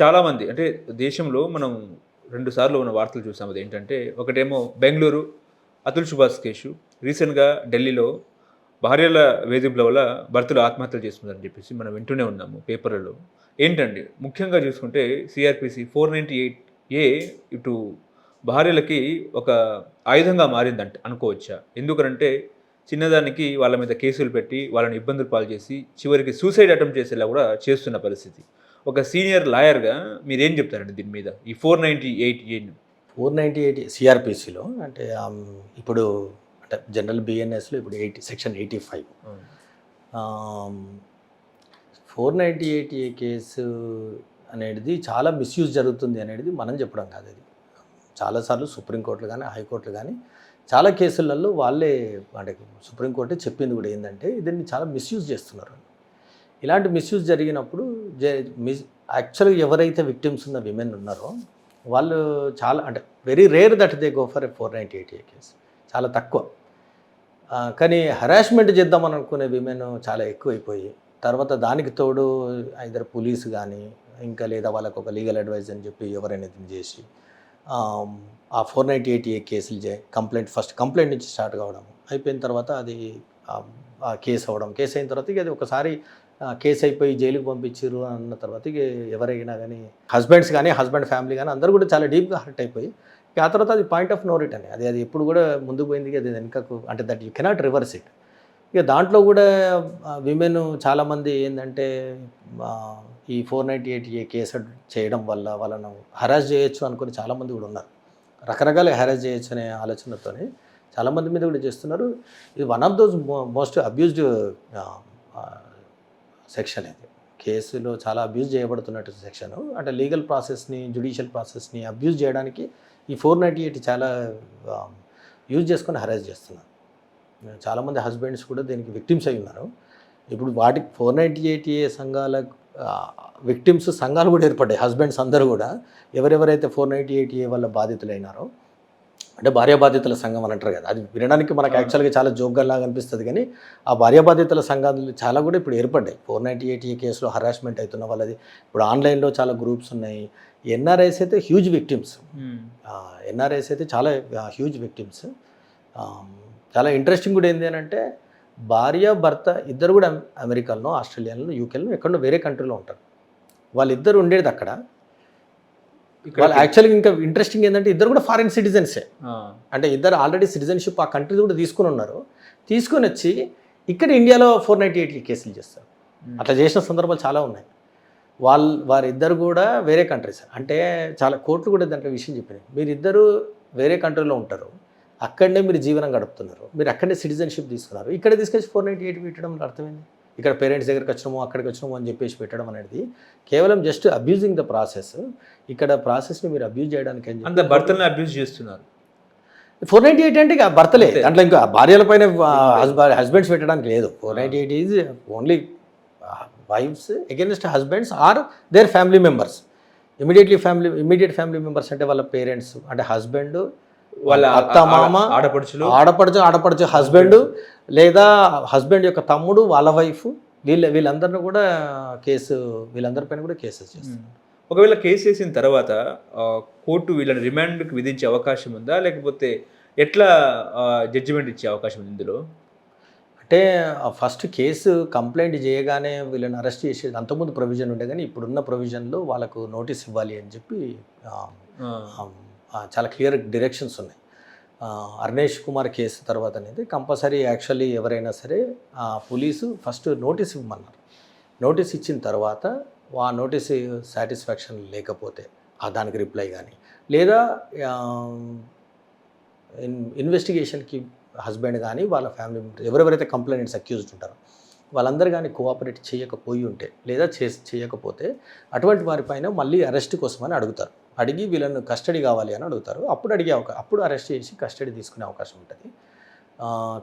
చాలామంది అంటే దేశంలో మనం రెండుసార్లు ఉన్న వార్తలు చూసాం. అది ఏంటంటే ఒకటేమో బెంగళూరు అతుల్ సుభాష్ కేసు. రీసెంట్గా ఢిల్లీలో భార్యల వేధింపుల వల్ల భర్తలు ఆత్మహత్యలు చేసుకున్నారని చెప్పేసి మనం వింటూనే ఉన్నాము పేపర్లలో. ఏంటండి? ముఖ్యంగా చూసుకుంటే CrPC four ninety eight A ఇటు భార్యలకి ఒక ఆయుధంగా మారిందంట అనుకోవచ్చా? ఎందుకంటే చిన్నదానికి వాళ్ళ మీద కేసులు పెట్టి వాళ్ళని ఇబ్బందులు పాలు చేసి చివరికి సూసైడ్ అటెంప్ట్ చేసేలా కూడా చేస్తున్న పరిస్థితి. ఒక సీనియర్ లాయర్గా మీరేం చెప్తారండి దీని మీద? ఈ four ninety eight A four ninety eight సిఆర్పిసిలో అంటే ఇప్పుడు అంటే జనరల్ బిఎన్ఎస్లో ఇప్పుడు eighty section eighty five. Four ninety eight A case అనేది చాలా మిస్యూజ్ జరుగుతుంది అనేది మనం చెప్పడం కాదు అది. చాలాసార్లు సుప్రీంకోర్టులు కానీ హైకోర్టులు కానీ చాలా కేసులలో వాళ్ళే అంటే సుప్రీంకోర్టే చెప్పింది కూడా ఏంటంటే దీన్ని చాలా మిస్యూజ్ చేస్తున్నారు. ఇలాంటి మిస్యూజ్ జరిగినప్పుడు జే మిస్ యాక్చువల్గా ఎవరైతే విక్టిమ్స్ ఉన్న విమెన్ ఉన్నారో వాళ్ళు చాలా అంటే very rare that they go for a four ninety eight A case చాలా తక్కువ. కానీ హరాస్మెంట్ చేద్దామని అనుకునే విమెన్ చాలా ఎక్కువైపోయి తర్వాత దానికి తోడు ఇద్దరు పోలీసు కానీ ఇంకా లేదా వాళ్ళకు ఒక లీగల్ అడ్వైజ్ అని చెప్పి ఎవరైనా చేసి ఆ, ఫోర్ నైంటీ ఎయిట్ ఏ కేసులు చే కంప్లైంట్ ఫస్ట్ కంప్లైంట్ నుంచి స్టార్ట్ కావడం అయిపోయిన తర్వాత అది ఆ, కేసు అవ్వడం కేసు అయిన తర్వాత ఇక అది ఒకసారి కేసు అయిపోయి జైలుకి పంపించారు అన్న తర్వాత ఇక ఎవరైనా కానీ హస్బెండ్స్ కానీ హస్బెండ్ ఫ్యామిలీ కానీ అందరూ కూడా చాలా డీప్గా హర్ట్ అయిపోయి ఇక ఆ తర్వాత అది పాయింట్ ఆఫ్ నో రిటర్న్. అది అది ఎప్పుడు కూడా ముందుకు పోయింది అది వెనుకకు అంటే that you cannot reverse it. ఇక దాంట్లో కూడా విమెన్ చాలామంది ఏంటంటే ఈ four ninety eight A case చేయడం వల్ల వాళ్ళను హరాస్ చేయొచ్చు అనుకుని చాలామంది కూడా ఉన్నారు. రకరకాల హరాస్ చేయొచ్చు అనే ఆలోచనతోనే చాలామంది మీద కూడా చేస్తున్నారు. ఇది one of those most abused section ఇది. కేసులో చాలా అబ్యూజ్ చేయబడుతున్నట్టు సెక్షన్. అంటే లీగల్ ప్రాసెస్ని జుడిషియల్ ప్రాసెస్ని అబ్యూజ్ చేయడానికి ఈ ఫోర్ నైంటీ ఎయిట్ చాలా యూజ్ చేసుకొని హరాజ్ చేస్తున్నారు. చాలామంది హస్బెండ్స్ కూడా దీనికి విక్టిమ్స్ అయి ఉన్నారు. ఇప్పుడు వాటికి ఫోర్ నైంటీ ఎయిట్ ఏ సంఘాల విక్టిమ్స్ సంఘాలు కూడా ఏర్పడ్డాయి. హస్బెండ్స్ అందరూ కూడా ఎవరెవరైతే ఫోర్ నైంటీ ఎయిట్ ఏ వల్ల బాధితులైనారో అంటే భార్య బాధితుల సంఘం అని అంటారు కదా. అది వినడానికి మనకు యాక్చువల్గా చాలా జోక్గా అనిపిస్తుంది కానీ ఆ భార్య బాధితుల సంఘాలు చాలా కూడా ఇప్పుడు ఏర్పడ్డాయి. ఫోర్ నైంటీ ఎయిట్ ఏ కేసులో హరాస్మెంట్ అవుతున్న వాళ్ళది. ఇప్పుడు ఆన్లైన్లో చాలా గ్రూప్స్ ఉన్నాయి. ఎన్ఆర్ఐస్ అయితే హ్యూజ్ విక్టిమ్స్ ఎన్ఆర్ఐస్ అయితే చాలా హ్యూజ్ విక్టిమ్స్ చాలా ఇంట్రెస్టింగ్ కూడా ఏంటి అని అంటే భార్య భర్త ఇద్దరు కూడా అమె- అమెరికాలో ఆస్ట్రేలియాలో యూకేలో ఎక్కడో వేరే కంట్రీలో ఉంటారు. వాళ్ళిద్దరు ఉండేది అక్కడ. వాళ్ళు యాక్చువల్గా ఇంకా ఇంట్రెస్టింగ్ ఏంటంటే ఇద్దరు కూడా ఫారిన్ సిటిజన్సే అంటే ఇద్దరు ఆల్రెడీ సిటిజన్షిప్ ఆ కంట్రీ కూడా తీసుకుని ఉన్నారు. తీసుకొని వచ్చి ఇక్కడ ఇండియాలో ఫోర్ నైంటీ ఎయిట్ కేసులు చేస్తారు. అట్లా చేసిన సందర్భాలు చాలా ఉన్నాయి. వాళ్ళు వారిద్దరు కూడా వేరే కంట్రీస్ అంటే చాలా కోర్టులు కూడా దాంట్లో విషయం చెప్పినాయి మీరిద్దరు వేరే కంట్రీలో ఉంటారు. అక్కడనే మీరు జీవనం గడుపుతున్నారు. మీరు అక్కడనే సిటిజన్షిప్ తీసుకున్నారు. ఇక్కడ తీసుకొచ్చి ఫోర్ నైంటీ ఎయిట్ పెట్టడం అర్థమైంది? ఇక్కడ పేరెంట్స్ దగ్గరికి వచ్చినాము అక్కడికి వచ్చినాము అని చెప్పేసి పెట్టడం అనేది కేవలం జస్ట్ అబ్యూజింగ్ ద ప్రాసెస్ ఇక్కడ ప్రాసెస్ని మీరు అబ్యూజ్ చేయడానికి అంత భర్తల్ని అబ్యూజ్ చేస్తున్నారు. ఫోర్ నైంటీ ఎయిట్ అంటే ఇక భర్తలే. దాంట్లో ఇంకా భార్యల పైన హస్బెండ్స్ పెట్టడానికి లేదు. Four ninety eight is only wives against husbands or their family members immediately family immediate family members అంటే వాళ్ళ పేరెంట్స్ అంటే హస్బెండ్ వాళ్ళ అత్త మామ ఆ- ఆడపడుచులు. ఆడపడుచు ఆడపడుచు హస్బెండ్ లేదా హస్బెండ్ యొక్క తమ్ముడు వాళ్ళ వైఫ్ వీళ్ళ వీళ్ళందరిని కూడా కేసు వీళ్ళందరిపైన కూడా కేసెస్ చేస్తారు. ఒకవేళ కేసు వేసిన తర్వాత కోర్టు వీళ్ళని రిమాండ్కి విధించే అవకాశం ఉందా? లేకపోతే ఎట్లా జడ్జిమెంట్ ఇచ్చే అవకాశం ఉంది ఇందులో? అంటే ఫస్ట్ కేసు కంప్లైంట్ చేయగానే వీళ్ళని అరెస్ట్ చేసేది అంతకుముందు ప్రొవిజన్ ఉండే కానీ ఇప్పుడున్న ప్రొవిజన్లో వాళ్ళకు నోటీస్ ఇవ్వాలి అని చెప్పి చాలా క్లియర్ డైరెక్షన్స్ ఉన్నాయి. అర్నేష్ కుమార్ కేసు తర్వాత అనేది కంపల్సరీ యాక్చువల్లీ ఎవరైనా సరే ఆ, పోలీసు ఫస్ట్ నోటీస్ ఇవ్వమన్నారు. నోటీస్ ఇచ్చిన తర్వాత ఆ నోటీస్ సాటిస్ఫాక్షన్ లేకపోతే ఆ దానికి రిప్లై కానీ లేదా ఇన్వెస్టిగేషన్కి హస్బెండ్ కానీ వాళ్ళ ఫ్యామిలీ మెంబర్స్ ఎవరెవరైతే కంప్లైంట్స్ అక్యూజ్డ్ ఉంటారో వాళ్ళందరూ కానీ కోఆపరేట్ చేయకపోయి ఉంటే లేదా చేసి చేయకపోతే అటువంటి వారిపైన మళ్ళీ అరెస్ట్ కోసమని అడుగుతారు. అడిగి వీళ్ళను కస్టడీ కావాలి అని అడుగుతారు. అప్పుడు అడిగే అవకాశం అప్పుడు అరెస్ట్ చేసి కస్టడీ తీసుకునే అవకాశం ఉంటుంది.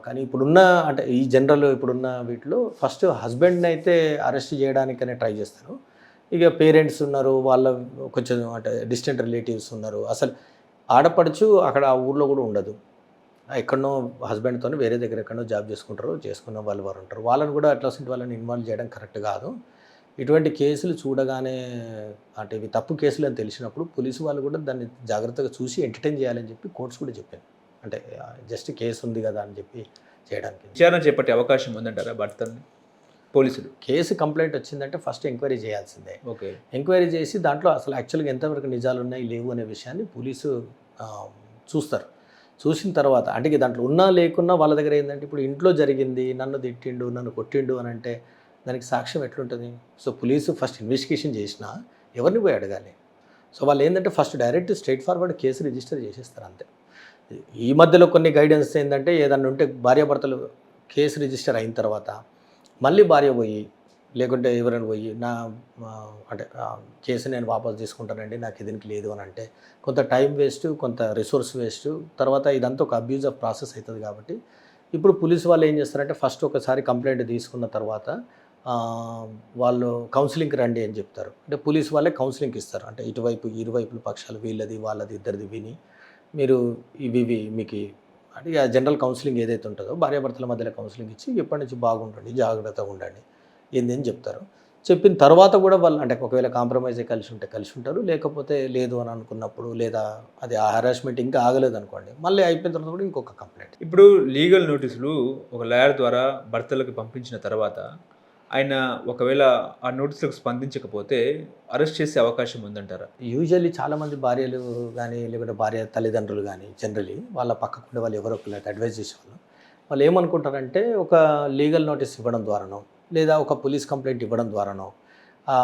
కానీ ఇప్పుడున్న అంటే ఈ జనరల్ ఇప్పుడున్న వీటిలో ఫస్ట్ హస్బెండ్ని అయితే అరెస్ట్ చేయడానికనే ట్రై చేస్తారు. ఇక పేరెంట్స్ ఉన్నారు వాళ్ళ కొంచెం అంటే డిస్టెంట్ రిలేటివ్స్ ఉన్నారు. అసలు ఆడపడుచు అక్కడ ఆ ఊర్లో కూడా ఉండదు. ఎక్కడనో హస్బెండ్తో వేరే దగ్గర ఎక్కడో జాబ్ చేసుకుంటారు చేసుకున్న వాళ్ళు వారు ఉంటారు. వాళ్ళని కూడా అట్లా వాళ్ళని ఇన్వాల్వ్ చేయడం కరెక్ట్ కాదు. ఇటువంటి కేసులు చూడగానే అంటే ఇవి తప్పు కేసులు అని తెలిసినప్పుడు పోలీసు వాళ్ళు కూడా దాన్ని జాగ్రత్తగా చూసి ఎంటర్టైన్ చేయాలని చెప్పి కోర్ట్స్ కూడా చెప్పాను అంటే జస్ట్ కేసు ఉంది కదా అని చెప్పి చేయడానికి. విచారణ చేపట్టే అవకాశం ఉందంటారా భర్తల్ని? పోలీసులు? కేసు కంప్లైంట్ వచ్చిందంటే ఫస్ట్ ఎంక్వైరీ చేయాల్సిందే. ఓకే. ఎంక్వైరీ చేసి దాంట్లో అసలు యాక్చువల్గా ఎంతవరకు నిజాలు ఉన్నాయి లేవు అనే విషయాన్ని పోలీసు చూస్తారు. చూసిన తర్వాత అంటే దాంట్లో ఉన్నా లేకున్నా వాళ్ళ దగ్గర ఏంటంటే ఇప్పుడు ఇంట్లో జరిగింది నన్ను తిట్టిండు నన్ను కొట్టిండు అని అంటే దానికి సాక్ష్యం ఎట్లుంటుంది? సో పోలీసు ఫస్ట్ ఇన్వెస్టిగేషన్ చేసినా ఎవరిని పోయి అడగాలి? సో వాళ్ళు ఏంటంటే first direct straightforward case register చేసేస్తారు అంతే. ఈ మధ్యలో కొన్ని గైడెన్స్ ఏంటంటే ఏదన్నా ఉంటే భార్యాభర్తలు కేసు రిజిస్టర్ అయిన తర్వాత మళ్ళీ భార్య పోయి లేకుంటే ఎవరైనా పోయి నా అంటే కేసు నేను వాపస్ తీసుకుంటానండి నాకు దీనికి లేదు అని అంటే కొంత టైం వేస్ట్ కొంత రిసోర్స్ వేస్ట్ తర్వాత ఇదంతా ఒక అబ్యూజ్ ఆఫ్ ప్రాసెస్ అవుతుంది కాబట్టి ఇప్పుడు పోలీసు వాళ్ళు ఏం చేస్తారంటే ఫస్ట్ ఒకసారి కంప్లైంట్ తీసుకున్న తర్వాత వాళ్ళు కౌన్సిలింగ్కి రండి అని చెప్తారు. అంటే పోలీస్ వాళ్ళే కౌన్సిలింగ్ ఇస్తారు. అంటే ఇటువైపు ఇరువైపుల పక్షాలు వీళ్ళది వాళ్ళది ఇద్దరిది విని మీరు ఇవి ఇవి మీకు అంటే జనరల్ కౌన్సిలింగ్ ఏదైతే ఉంటుందో భార్యాభర్తల మధ్యలో కౌన్సిలింగ్ ఇచ్చి ఎప్పటి నుంచి బాగుండండి జాగ్రత్తగా ఉండండి ఏంది అని చెప్తారు. చెప్పిన తర్వాత కూడా వాళ్ళు అంటే ఒకవేళ కాంప్రమైజ్ కలిసి ఉంటే కలిసి ఉంటారు. లేకపోతే లేదు అని అనుకున్నప్పుడు లేదా అది ఆ హెరాస్మెంట్ ఇంకా ఆగలేదు అనుకోండి మళ్ళీ అయిపోయిన తర్వాత కూడా ఇంకొక కంప్లైంట్ ఇప్పుడు లీగల్ నోటీసులు ఒక లాయర్ ద్వారా భర్తలకు పంపించిన తర్వాత ఆయన ఒకవేళ ఆ నోటీసులకు స్పందించకపోతే అరెస్ట్ చేసే అవకాశం ఉందంటారా? యూజువల్లీ చాలామంది భార్యలు కానీ లేకుంటే భార్య తల్లిదండ్రులు కానీ జనరలీ వాళ్ళ పక్కకుండా వాళ్ళు ఎవరో ఒకరికి అడ్వైజ్ చేసేవాళ్ళు. వాళ్ళు ఏమనుకుంటారంటే ఒక లీగల్ నోటీస్ ఇవ్వడం ద్వారానో లేదా ఒక పోలీస్ కంప్లైంట్ ఇవ్వడం ద్వారానో ఆ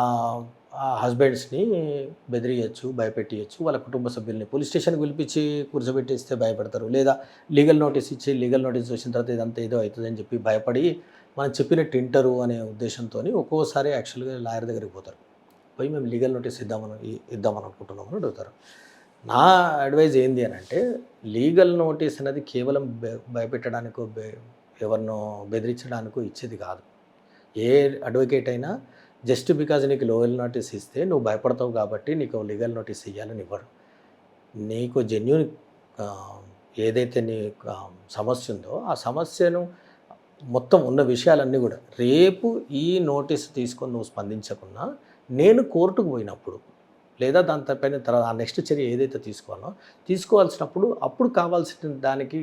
హస్బెండ్స్ని బెదిరియచ్చు భయపెట్టియచ్చు వాళ్ళ కుటుంబ సభ్యుల్ని పోలీస్ స్టేషన్కి పిలిపించి కూర్చోబెట్టిస్తే భయపడతారు లేదా లీగల్ నోటీస్ ఇచ్చి లీగల్ నోటీస్ వచ్చిన తర్వాత ఇదంతా ఏదో అవుతుందని చెప్పి భయపడి మనం చెప్పినట్టు ఇంటరు అనే ఉద్దేశంతో ఒక్కోసారి యాక్చువల్గా లాయర్ దగ్గరికి పోతారు. పోయి మేము లీగల్ నోటీస్ ఇద్దామని ఇద్దామని అనుకుంటున్నామని అడుగుతారు. నా అడ్వైజ్ ఏంది అని అంటే లీగల్ నోటీస్ అనేది కేవలం భయపెట్టడానికో బె- ఎవరినో బెదిరించడానికో ఇచ్చేది కాదు. ఏ అడ్వకేట్ అయినా జస్ట్ బికాజ్ నీకు లోయల్ నోటీస్ ఇస్తే నువ్వు భయపడతావు కాబట్టి నీకు లీగల్ నోటీస్ ఇవ్వాలని ఇవ్వరు. నీకు జెన్యున్ ఏదైతే నీ సమస్య ఉందో ఆ సమస్యను మొత్తం ఉన్న విషయాలన్నీ కూడా. రేపు ఈ నోటీస్ తీసుకొని నువ్వు స్పందించకున్నా నేను కోర్టుకు పోయినప్పుడు లేదా దాని తప్పైన తర్వాత ఆ నెక్స్ట్ చర్య ఏదైతే తీసుకోవాలో తీసుకోవాల్సినప్పుడు అప్పుడు కావాల్సిన దానికి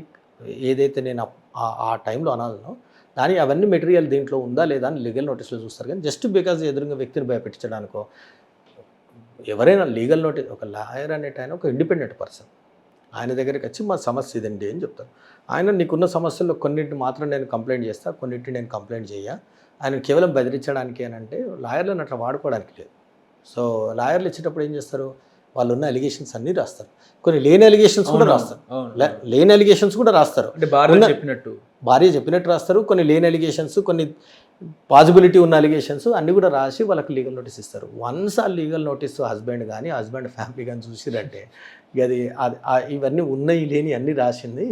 ఏదైతే నేను ఆ- టైంలో అనాలనో దాని అవన్నీ మెటీరియల్ దీంట్లో ఉందా లేదా అని లీగల్ నోటీస్లో చూస్తారు కానీ జస్ట్ బికాజ్ ఎదురుగా వ్యక్తిని భయపెట్టించడానికో ఎవరైనా లీగల్ నోటీస్ ఒక లాయర్ అనేటైనా ఒక ఇండిపెండెంట్ పర్సన్ ఆయన దగ్గరికి వచ్చి మా సమస్య ఇదండి అని చెప్తారు. ఆయన నీకున్న సమస్యల్లో కొన్నింటిని మాత్రం నేను కంప్లైంట్ చేస్తా కొన్నింటిని నేను కంప్లైంట్ చేయ ఆయన కేవలం బెదిరించడానికి అని అంటే లాయర్లను అట్లా వాడుకోవడానికి లేదు. సో లాయర్లు ఇచ్చేటప్పుడు ఏం చేస్తారు? వాళ్ళు ఉన్న అలిగేషన్స్ అన్నీ రాస్తారు. కొన్ని లేని అలిగేషన్స్ కూడా రాస్తారు. లేని అలిగేషన్స్ కూడా రాస్తారు. అంటే భార్య చెప్పినట్టు. భార్య చెప్పినట్టు రాస్తారు. కొన్ని లేని అలిగేషన్స్ కొన్ని పాసిబిలిటీ ఉన్న అలిగేషన్స్ అన్నీ కూడా రాసి వాళ్ళకి లీగల్ నోటీస్ ఇస్తారు. వన్స్ ఆ లీగల్ నోటీస్ హస్బెండ్ కానీ హస్బెండ్ ఫ్యామిలీ కానీ చూసిరంటే అది ఇవన్నీ ఉన్నాయి లేని అన్నీ రాసింది.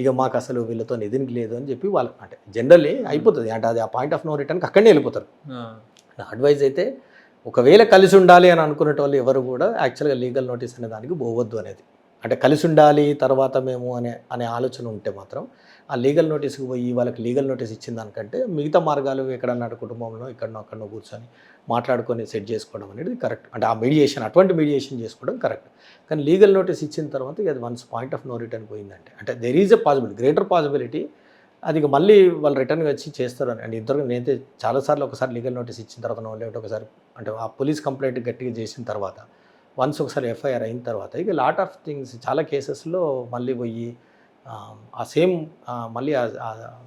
ఇక మాకు అసలు వీళ్ళతో నిధినికి లేదు అని చెప్పి వాళ్ళు అంటే జనరల్లీ అయిపోతుంది. అంటే అది ఆ పాయింట్ ఆఫ్ నో రిటర్న్కి అక్కడనే వెళ్ళిపోతారు. నా అడ్వైజ్ అయితే ఒకవేళ కలిసి ఉండాలి అని అనుకునే వాళ్ళు ఎవరు కూడా యాక్చువల్గా లీగల్ నోటీస్ అనే దానికి పోవద్దు అనేది. అంటే కలిసి ఉండాలి తర్వాత మేము అనే అనే ఆలోచన ఉంటే మాత్రం ఆ లీగల్ నోటీస్కి పోయి వాళ్ళకి లీగల్ నోటీస్ ఇచ్చిన దానికంటే మిగతా మార్గాలు ఎక్కడన్నా కుటుంబంలో ఎక్కడనో అక్కడనో కూర్చొని మాట్లాడుకొని సెట్ చేసుకోవడం అనేది కరెక్ట్. అంటే ఆ మీడియేషన్ అటువంటి మీడియేషన్ చేసుకోవడం కరెక్ట్. కానీ లీగల్ నోటీస్ ఇచ్చిన తర్వాత అది once point of no return పోయిందంటే అంటే there is a possibility greater possibility అది మళ్ళీ వాళ్ళు రిటర్న్గా వచ్చి చేస్తారు అని. అంటే ఇద్దరు నేనైతే చాలాసార్లు ఒకసారి లీగల్ నోటీస్ ఇచ్చిన తర్వాత లేకపోతే ఒకసారి అంటే ఆ పోలీస్ కంప్లైంట్ గట్టిగా చేసిన తర్వాత వన్స్ ఒకసారి ఎఫ్ఐఆర్ అయిన తర్వాత ఇక లాట్ ఆఫ్ థింగ్స్ చాలా కేసెస్లో మళ్ళీ పోయి ఆ, సేమ్ మళ్ళీ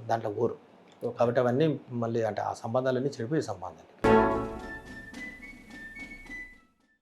దాంట్లో ఊరు కాబట్టి అవన్నీ మళ్ళీ అంటే ఆ సంబంధాలన్నీ చెడిపోయే సంబంధాలు.